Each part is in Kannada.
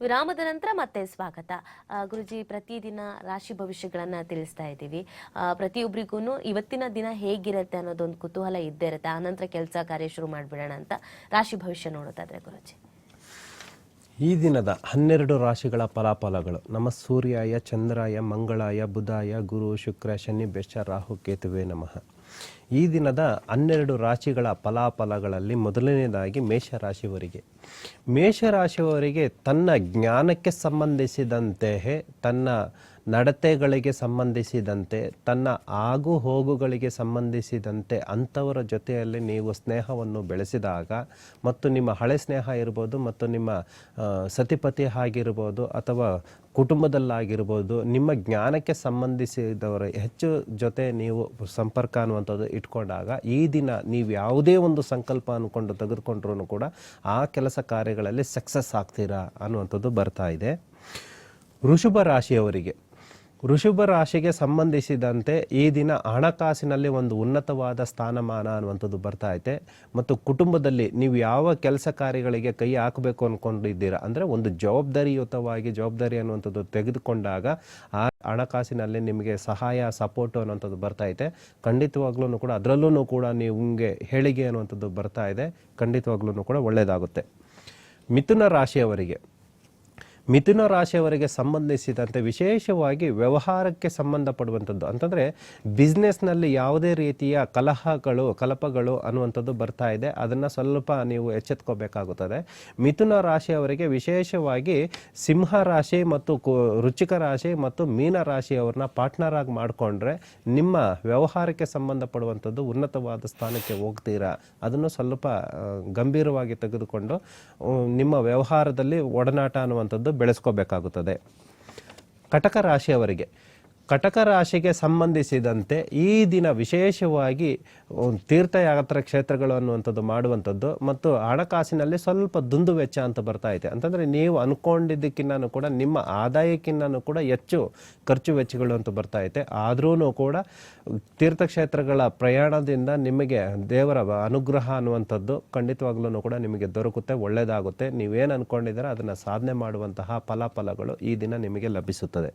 ವಿರಾಮದ ನಂತರ ಮತ್ತೆ ಸ್ವಾಗತ. ಗುರುಜಿ, ಪ್ರತಿದಿನ ರಾಶಿ ಭವಿಷ್ಯಗಳನ್ನ ತಿಳಿಸ್ತಾ ಇದ್ದೀವಿ. ಪ್ರತಿಯೊಬ್ಬರಿಗೂ ಇವತ್ತಿನ ದಿನ ಹೇಗಿರುತ್ತೆ ಅನ್ನೋದೊಂದು ಕುತೂಹಲ ಇದ್ದೇ ಇರುತ್ತೆ. ಆನಂತರ ಕೆಲಸ ಕಾರ್ಯ ಶುರು ಮಾಡಿಬಿಡೋಣ ಅಂತ ರಾಶಿ ಭವಿಷ್ಯ ನೋಡೋದಾದ್ರೆ ಗುರುಜಿ. ಈ ದಿನದ ಹನ್ನೆರಡು ರಾಶಿಗಳ ಫಲಾಫಲಗಳು. ನಮ್ಮ ಸೂರ್ಯಾಯ, ಚಂದ್ರಾಯ, ಮಂಗಳಾಯ, ಬುಧಾಯ, ಗುರು, ಶುಕ್ರ, ಶನಿ ಬೆಶ ರಾಹು, ಕೇತುವೆ ನಮಃ. ಈ ದಿನದ ಹನ್ನೆರಡು ರಾಶಿಗಳ ಫಲಾಫಲಗಳಲ್ಲಿ ಮೊದಲನೇದಾಗಿ ಮೇಷರಾಶಿಯವರಿಗೆ. ಮೇಷರಾಶಿಯವರಿಗೆ ತನ್ನ ಜ್ಞಾನಕ್ಕೆ ಸಂಬಂಧಿಸಿದಂತೆ ತನ್ನ ನಡತೆಗಳಿಗೆ ಸಂಬಂಧಿಸಿದಂತೆ, ತನ್ನ ಆಗು ಹೋಗುಗಳಿಗೆ ಸಂಬಂಧಿಸಿದಂತೆ ಅಂಥವರ ಜೊತೆಯಲ್ಲಿ ನೀವು ಸ್ನೇಹವನ್ನು ಬೆಳೆಸಿದಾಗ ಮತ್ತು ನಿಮ್ಮ ಹಳೆ ಸ್ನೇಹ ಇರ್ಬೋದು ಮತ್ತು ನಿಮ್ಮ ಸತಿಪತಿ ಆಗಿರ್ಬೋದು ಅಥವಾ ಕುಟುಂಬದಲ್ಲಾಗಿರ್ಬೋದು, ನಿಮ್ಮ ಜ್ಞಾನಕ್ಕೆ ಸಂಬಂಧಿಸಿದವರ ಹೆಚ್ಚು ಜೊತೆ ನೀವು ಸಂಪರ್ಕ ಅನ್ನುವಂಥದ್ದು ಇಟ್ಕೊಂಡಾಗ ಈ ದಿನ ನೀವು ಯಾವುದೇ ಒಂದು ಸಂಕಲ್ಪ ಅಂದ್ಕೊಂಡು ತೆಗೆದುಕೊಂಡ್ರೂ ಕೂಡ ಆ ಕೆಲಸ ಕಾರ್ಯಗಳಲ್ಲಿ ಸಕ್ಸಸ್ ಆಗ್ತೀರಾ ಅನ್ನುವಂಥದ್ದು ಬರ್ತಾ ಇದೆ. ಋಷಭ ರಾಶಿಯವರಿಗೆ ವೃಷಭ ರಾಶಿಗೆ ಸಂಬಂಧಿಸಿದಂತೆ ಈ ದಿನ ಹಣಕಾಸಿನಲ್ಲಿ ಒಂದು ಉನ್ನತವಾದ ಸ್ಥಾನಮಾನ ಅನ್ನುವಂಥದ್ದು ಬರ್ತಾ ಐತೆ. ಮತ್ತು ಕುಟುಂಬದಲ್ಲಿ ನೀವು ಯಾವ ಕೆಲಸ ಕಾರ್ಯಗಳಿಗೆ ಕೈ ಹಾಕಬೇಕು ಅಂದ್ಕೊಂಡಿದ್ದೀರಾ ಅಂದರೆ ಒಂದು ಜವಾಬ್ದಾರಿಯುತವಾಗಿ, ಜವಾಬ್ದಾರಿ ಅನ್ನುವಂಥದ್ದು ತೆಗೆದುಕೊಂಡಾಗ ಆ ಹಣಕಾಸಿನಲ್ಲಿ ನಿಮಗೆ ಸಹಾಯ ಸಪೋರ್ಟು ಅನ್ನುವಂಥದ್ದು ಬರ್ತಾ ಐತೆ. ಖಂಡಿತವಾಗ್ಲೂ ಕೂಡ ಅದರಲ್ಲೂ ಕೂಡ ನಿಮಗೆ ಹೇಳಿಕೆ ಅನ್ನುವಂಥದ್ದು ಬರ್ತಾ ಇದೆ. ಖಂಡಿತವಾಗ್ಲೂ ಕೂಡ ಒಳ್ಳೆಯದಾಗುತ್ತೆ ಮಿಥುನ ರಾಶಿಯವರಿಗೆ ಮಿಥುನ ರಾಶಿಯವರಿಗೆ ಸಂಬಂಧಿಸಿದಂತೆ ವಿಶೇಷವಾಗಿ ವ್ಯವಹಾರಕ್ಕೆ ಸಂಬಂಧಪಡುವಂಥದ್ದು. ಅಂತಂದರೆ ಬಿಸ್ನೆಸ್ನಲ್ಲಿ ಯಾವುದೇ ರೀತಿಯ ಕಲಹಗಳು, ಕಲಪಗಳು ಅನ್ನುವಂಥದ್ದು ಬರ್ತಾ ಇದೆ. ಅದನ್ನು ಸ್ವಲ್ಪ ನೀವು ಎಚ್ಚೆತ್ಕೋಬೇಕಾಗುತ್ತದೆ. ಮಿಥುನ ರಾಶಿಯವರಿಗೆ ವಿಶೇಷವಾಗಿ ಸಿಂಹ ರಾಶಿ ಮತ್ತು ರುಚಿಕ ರಾಶಿ ಮತ್ತು ಮೀನ ರಾಶಿಯವ್ರನ್ನ ಪಾರ್ಟ್ನರ್ ಆಗಿ ಮಾಡಿಕೊಂಡ್ರೆ ನಿಮ್ಮ ವ್ಯವಹಾರಕ್ಕೆ ಸಂಬಂಧಪಡುವಂಥದ್ದು ಉನ್ನತವಾದ ಸ್ಥಾನಕ್ಕೆ ಹೋಗ್ತೀರಾ? ಅದನ್ನು ಸ್ವಲ್ಪ ಗಂಭೀರವಾಗಿ ತೆಗೆದುಕೊಂಡು ನಿಮ್ಮ ವ್ಯವಹಾರದಲ್ಲಿ ಒಡನಾಟ ಅನ್ನುವಂಥದ್ದು ಬೆಳೆಸ್ಕೋಬೇಕಾಗುತ್ತದೆ. ಕಟಕ ರಾಶಿಯವರಿಗೆ ಕಟಕ ರಾಶಿಗೆ ಸಂಬಂಧಿಸಿದಂತೆ ಈ ದಿನ ವಿಶೇಷವಾಗಿ ತೀರ್ಥಯಾತ್ರೆ ಕ್ಷೇತ್ರಗಳು ಅನ್ನುವಂಥದ್ದು ಮಾಡುವಂಥದ್ದು ಮತ್ತು ಹಣಕಾಸಿನಲ್ಲಿ ಸ್ವಲ್ಪ ದುಂದು ವೆಚ್ಚ ಅಂತ ಬರ್ತಾ ಇದೆ. ಅಂತಂದರೆ ನೀವು ಅಂದ್ಕೊಂಡಿದ್ದಕ್ಕಿಂತನೂ ಕೂಡ, ನಿಮ್ಮ ಆದಾಯಕ್ಕಿಂತನೂ ಕೂಡ ಹೆಚ್ಚು ಖರ್ಚು ವೆಚ್ಚಗಳು ಅಂತ ಬರ್ತಾ ಐತೆ ಆದ್ರೂ ಕೂಡ ತೀರ್ಥಕ್ಷೇತ್ರಗಳ ಪ್ರಯಾಣದಿಂದ ನಿಮಗೆ ದೇವರ ಅನುಗ್ರಹ ಅನ್ನುವಂಥದ್ದು ಖಂಡಿತವಾಗ್ಲೂ ಕೂಡ ನಿಮಗೆ ದೊರಕುತ್ತೆ ಒಳ್ಳೆಯದಾಗುತ್ತೆ ನೀವೇನು ಅಂದ್ಕೊಂಡಿದ್ದೀರ ಅದನ್ನು ಸಾಧನೆ ಮಾಡುವಂತಹ ಫಲಾಫಲಗಳು ಈ ದಿನ ನಿಮಗೆ ಲಭಿಸುತ್ತದೆ.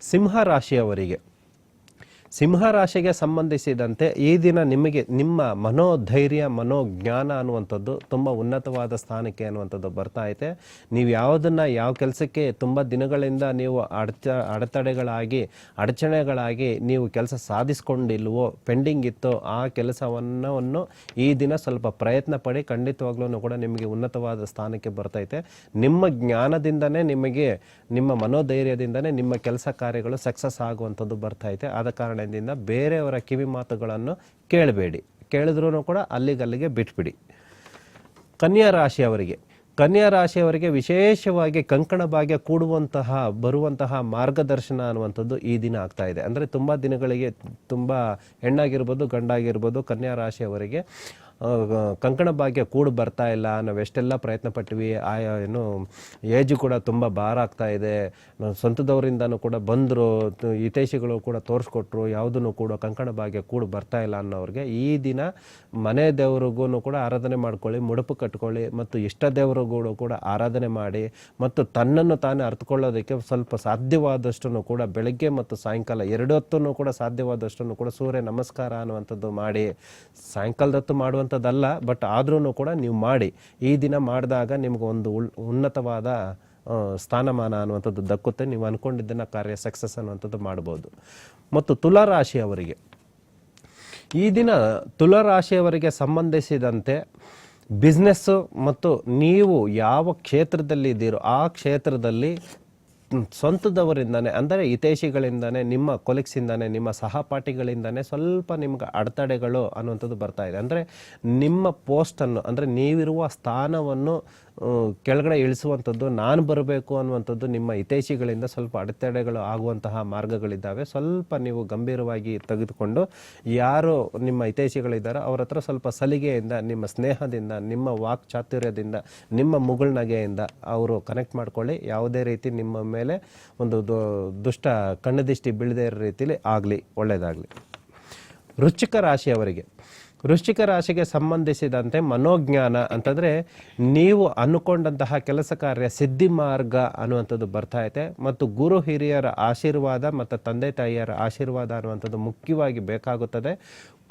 ಸಿಂಹ ರಾಶಿಯವರಿಗೆ. ಸಿಂಹ ರಾಶಿಗೆ ಸಂಬಂಧಿಸಿದಂತೆ ಈ ದಿನ ನಿಮಗೆ ನಿಮ್ಮ ಮನೋಧೈರ್ಯ, ಮನೋಜ್ಞಾನ ಅನ್ನುವಂಥದ್ದು ತುಂಬ ಉನ್ನತವಾದ ಸ್ಥಾನಕ್ಕೆ ಅನ್ನುವಂಥದ್ದು ಬರ್ತಾ ಐತೆ. ನೀವು ಯಾವುದನ್ನು ಯಾವ ಕೆಲಸಕ್ಕೆ ತುಂಬ ದಿನಗಳಿಂದ ನೀವು ಅಡಚ, ಅಡೆತಡೆಗಳಾಗಿ, ಅಡಚಣೆಗಳಾಗಿ ನೀವು ಕೆಲಸ ಸಾಧಿಸ್ಕೊಂಡಿಲ್ವೋ, ಪೆಂಡಿಂಗ್ ಇತ್ತೋ ಆ ಕೆಲಸವನ್ನು ಈ ದಿನ ಸ್ವಲ್ಪ ಪ್ರಯತ್ನ ಪಡಿ ಖಂಡಿತವಾಗ್ಲೂ ಕೂಡ ನಿಮಗೆ ಉನ್ನತವಾದ ಸ್ಥಾನಕ್ಕೆ ಬರ್ತೈತೆ ನಿಮ್ಮ ಜ್ಞಾನದಿಂದನೇ ನಿಮಗೆ, ನಿಮ್ಮ ಮನೋಧೈರ್ಯದಿಂದನೇ ನಿಮ್ಮ ಕೆಲಸ ಕಾರ್ಯಗಳು ಸಕ್ಸಸ್ ಆಗುವಂಥದ್ದು ಬರ್ತೈತೆ ಆದ ಕಾರಣದಿಂದ ಬೇರೆಯವರ ಕಿವಿ ಮಾತುಗಳನ್ನು ಕೇಳಬೇಡಿ. ಕೇಳಿದ್ರೂ ಕೂಡ ಅಲ್ಲಿಗಲ್ಲಿಗೆ ಬಿಟ್ಬಿಡಿ. ಕನ್ಯಾ ರಾಶಿಯವರಿಗೆ ಕನ್ಯಾ ರಾಶಿಯವರಿಗೆ ವಿಶೇಷವಾಗಿ ಕಂಕಣ ಭಾಗ್ಯ ಕೂಡುವಂತಹ, ಬರುವಂತಹ ಮಾರ್ಗದರ್ಶನ ಅನ್ನುವಂಥದ್ದು ಈ ದಿನ ಆಗ್ತಾ ಇದೆ. ಅಂದರೆ ತುಂಬ ದಿನಗಳಿಗೆ ತುಂಬ ಹೆಣ್ಣಾಗಿರ್ಬೋದು, ಗಂಡಾಗಿರ್ಬೋದು ಕನ್ಯಾ ರಾಶಿಯವರಿಗೆ ಕಂಕಣ ಭಾಗ್ಯ ಕೂಡ ಬರ್ತಾ ಇಲ್ಲ ನಾವು ಎಷ್ಟೆಲ್ಲ ಪ್ರಯತ್ನ ಪಟ್ವಿ, ಆ, ಏನು, ಏಜು ಕೂಡ ತುಂಬ ಭಾರ ಆಗ್ತಾ ಇದೆ ಸ್ವಂತದವರಿಂದನೂ ಕೂಡ ಬಂದರು ಹಿತೈಷಿಗಳು ಕೂಡ ತೋರಿಸ್ಕೊಟ್ರು, ಯಾವುದನ್ನು ಕೂಡ ಕಂಕಣ ಭಾಗ್ಯ ಕೂಡ ಬರ್ತಾ ಇಲ್ಲ ಅನ್ನೋರಿಗೆ ಈ ದಿನ ಮನೆ ದೇವರಿಗೂ ಕೂಡ ಆರಾಧನೆ ಮಾಡ್ಕೊಳ್ಳಿ, ಮುಡುಪು ಕಟ್ಕೊಳ್ಳಿ, ಮತ್ತು ಇಷ್ಟ ದೇವರಿಗೂ ಕೂಡ ಆರಾಧನೆ ಮಾಡಿ, ಮತ್ತು ತನ್ನನ್ನು ತಾನೇ ಅರ್ಥಕೊಳ್ಳೋದಕ್ಕೆ ಸ್ವಲ್ಪ ಸಾಧ್ಯವಾದಷ್ಟು ಕೂಡ ಬೆಳಗ್ಗೆ ಮತ್ತು ಸಾಯಂಕಾಲ ಎರಡು ಕೂಡ ಸಾಧ್ಯವಾದಷ್ಟು ಕೂಡ ಸೂರ್ಯ ನಮಸ್ಕಾರ ಅನ್ನುವಂಥದ್ದು ಮಾಡಿ, ಸಾಯಂಕಾಲದತ್ತು ಮಾಡುವಂಥದ್ದಲ್ಲ ಬಟ್ ಆದ್ರೂ ಕೂಡ ನೀವು ಮಾಡಿ. ಈ ದಿನ ಮಾಡಿದಾಗ ನಿಮ್ಗೆ ಒಂದು ಉನ್ನತವಾದ ಸ್ಥಾನಮಾನ ಅನ್ನುವಂಥದ್ದು ದಕ್ಕುತ್ತೆ. ನೀವು ಅಂದ್ಕೊಂಡಿದ್ದನ್ನು ಕಾರ್ಯ ಸಕ್ಸಸ್ ಅನ್ನುವಂಥದ್ದು ಮಾಡ್ಬೋದು. ಮತ್ತು ತುಲಾರಾಶಿಯವರಿಗೆ. ಈ ದಿನ ತುಲಾರಾಶಿಯವರಿಗೆ ಸಂಬಂಧಿಸಿದಂತೆ ಬಿಸ್ನೆಸ್ಸು ಮತ್ತು ನೀವು ಯಾವ ಕ್ಷೇತ್ರದಲ್ಲಿ ಇದ್ದೀರೋ ಆ ಕ್ಷೇತ್ರದಲ್ಲಿ ಸ್ವಂತದವರಿಂದನೇ, ಅಂದರೆ ಹಿತೈಷಿಗಳಿಂದನೇ, ನಿಮ್ಮ ಕೊಲೆಕ್ಸಿಂದನೇ ನಿಮ್ಮ ಸಹಪಾಠಿಗಳಿಂದನೇ ಸ್ವಲ್ಪ ನಿಮ್ಗೆ ಅಡೆತಡೆಗಳು ಅನ್ನುವಂಥದ್ದು ಬರ್ತಾ ಇದೆ. ಅಂದರೆ ನಿಮ್ಮ ಪೋಸ್ಟನ್ನು, ಅಂದರೆ ನೀವಿರುವ ಸ್ಥಾನವನ್ನು ಕೆಳಗಡೆ ಇಳಿಸುವಂಥದ್ದು, ನಾನು ಬರಬೇಕು ಅನ್ನುವಂಥದ್ದು ನಿಮ್ಮ ಹಿತೈಷಿಗಳಿಂದ ಸ್ವಲ್ಪ ಅಡೆತಡೆಗಳು ಆಗುವಂತಹ ಮಾರ್ಗಗಳಿದ್ದಾವೆ. ಸ್ವಲ್ಪ ನೀವು ಗಂಭೀರವಾಗಿ ತೆಗೆದುಕೊಂಡು ಯಾರು ನಿಮ್ಮ ಹಿತೈಷಿಗಳಿದ್ದಾರೋ ಅವ್ರ ಹತ್ರ ಸ್ವಲ್ಪ ಸಲಿಗೆಯಿಂದ, ನಿಮ್ಮ ಸ್ನೇಹದಿಂದ, ನಿಮ್ಮ ವಾಕ್ ಚಾತುರ್ಯದಿಂದ ನಿಮ್ಮ ಮುಗುಳ್ನಗೆಯಿಂದ ಅವರು ಕನೆಕ್ಟ್ ಮಾಡ್ಕೊಳ್ಳಿ. ಯಾವುದೇ ರೀತಿ ನಿಮ್ಮ ಮೇಲೆ ಒಂದು ದುಷ್ಟ ಕಣ್ಣು ದಿಷ್ಟಿ ಬೀಳದೇ ಇರೋ ರೀತಿಯಲ್ಲಿ ಆಗಲಿ ಒಳ್ಳೆಯದಾಗಲಿ ವೃಶ್ಚಿಕ ರಾಶಿಯವರಿಗೆ ವೃಶ್ಚಿಕ ರಾಶಿಗೆ ಸಂಬಂಧಿಸಿದಂತೆ ಮನೋಜ್ಞಾನ ಅಂತಂದರೆ ನೀವು ಅನ್ಕೊಂಡಂತಹ ಕೆಲಸ ಕಾರ್ಯ ಸಿದ್ಧಿ ಮಾರ್ಗ ಅನ್ನುವಂಥದ್ದು ಬರ್ತಾ ಐತೆ. ಮತ್ತು ಗುರು ಹಿರಿಯರ ಆಶೀರ್ವಾದ ಮತ್ತು ತಂದೆ ತಾಯಿಯರ ಆಶೀರ್ವಾದ ಅನ್ನುವಂಥದ್ದು ಮುಖ್ಯವಾಗಿ ಬೇಕಾಗುತ್ತದೆ.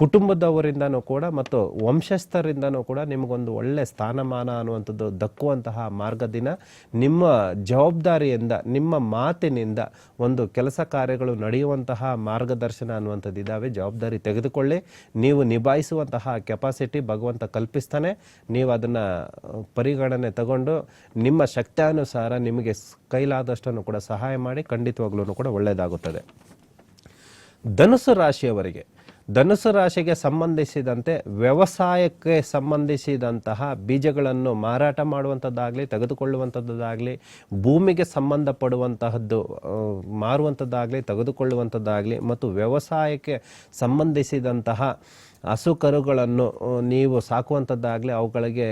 ಕುಟುಂಬದವರಿಂದನೂ ಕೂಡ ಮತ್ತು ವಂಶಸ್ಥರಿಂದನೂ ಕೂಡ ನಿಮಗೊಂದು ಒಳ್ಳೆ ಸ್ಥಾನಮಾನ ಅನ್ನುವಂಥದ್ದು ದಕ್ಕುವಂತಹ ಮಾರ್ಗದಿನ. ನಿಮ್ಮ ಜವಾಬ್ದಾರಿಯಿಂದ, ನಿಮ್ಮ ಮಾತಿನಿಂದ ಒಂದು ಕೆಲಸ ಕಾರ್ಯಗಳು ನಡೆಯುವಂತಹ ಮಾರ್ಗದರ್ಶನ ಅನ್ನುವಂಥದ್ದು ಇದ್ದಾವೆ ಜವಾಬ್ದಾರಿ ತೆಗೆದುಕೊಳ್ಳಿ. ನೀವು ನಿಭಾಯಿಸುವಂತಹ ಕೆಪಾಸಿಟಿ ಭಗವಂತ ಕಲ್ಪಿಸ್ತಾನೆ. ನೀವು ಅದನ್ನು ಪರಿಗಣನೆ ತಗೊಂಡು ನಿಮ್ಮ ಶಕ್ತಾನುಸಾರ ನಿಮಗೆ ಕೈಲಾದಷ್ಟನ್ನು ಕೂಡ ಸಹಾಯ ಮಾಡಿ ಖಂಡಿತವಾಗ್ಲೂ ಕೂಡ ಒಳ್ಳೆಯದಾಗುತ್ತದೆ. ಧನುಸು ರಾಶಿಯವರಿಗೆ ಧನುಸು ರಾಶಿಗೆ ಸಂಬಂಧಿಸಿದಂತೆ ವ್ಯವಸಾಯಕ್ಕೆ ಸಂಬಂಧಿಸಿದಂತಹ ಬೀಜಗಳನ್ನು ಮಾರಾಟ ಮಾಡುವಂಥದ್ದಾಗಲಿ, ತೆಗೆದುಕೊಳ್ಳುವಂಥದ್ದಾಗಲಿ, ಭೂಮಿಗೆ ಸಂಬಂಧಪಡುವಂತಹದ್ದು ಮಾರುವಂಥದ್ದಾಗಲಿ, ತೆಗೆದುಕೊಳ್ಳುವಂಥದ್ದಾಗಲಿ, ಮತ್ತು ವ್ಯವಸಾಯಕ್ಕೆ ಸಂಬಂಧಿಸಿದಂತಹ ಹಸು ಕರುಗಳನ್ನು ನೀವು ಸಾಕುವಂಥದ್ದಾಗಲಿ, ಅವುಗಳಿಗೆ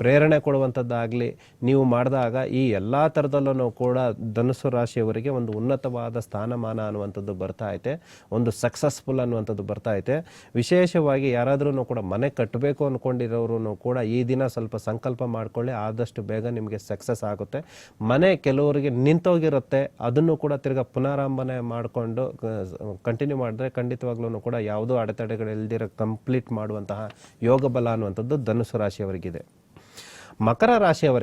ಪ್ರೇರಣೆ ಕೊಡುವಂಥದ್ದಾಗಲಿ, ನೀವು ಮಾಡಿದಾಗ ಈ ಎಲ್ಲ ಥರದಲ್ಲೂ ಕೂಡ ಧನುಸು ರಾಶಿಯವರಿಗೆ ಒಂದು ಉನ್ನತವಾದ ಸ್ಥಾನಮಾನ ಅನ್ನುವಂಥದ್ದು ಬರ್ತಾ ಐತೆ, ಒಂದು ಸಕ್ಸಸ್ಫುಲ್ ಅನ್ನುವಂಥದ್ದು ಬರ್ತಾ ಐತೆ. ವಿಶೇಷವಾಗಿ ಯಾರಾದ್ರೂ ಕೂಡ ಮನೆ ಕಟ್ಟಬೇಕು ಅಂದ್ಕೊಂಡಿರೋರು ಕೂಡ ಈ ದಿನ ಸ್ವಲ್ಪ ಸಂಕಲ್ಪ ಮಾಡಿಕೊಳ್ಳಿ, ಆದಷ್ಟು ಬೇಗ ನಿಮಗೆ ಸಕ್ಸಸ್ ಆಗುತ್ತೆ. ಮನೆ ಕೆಲವರಿಗೆ ನಿಂತೋಗಿರುತ್ತೆ, ಅದನ್ನು ಕೂಡ ತಿರ್ಗಾ ಪುನರಾರಂಭನೆ ಮಾಡಿಕೊಂಡು ಕಂಟಿನ್ಯೂ ಮಾಡಿದ್ರೆ ಖಂಡಿತವಾಗ್ಲೂ ಕೂಡ ಯಾವುದೋ ಅಡೆತಡೆಗಳು ಇಲ್ದಿರ ಕಂಪ್ಲೀಟ್ ಮಾಡುವಂತಹ ಯೋಗ ಬಲ ಅನ್ನುವಂಥದ್ದು ಧನುಸು ರಾಶಿಯವರಿಗಿದೆ. ಮಕರ ರಾಶಿಯವರಿಗೆ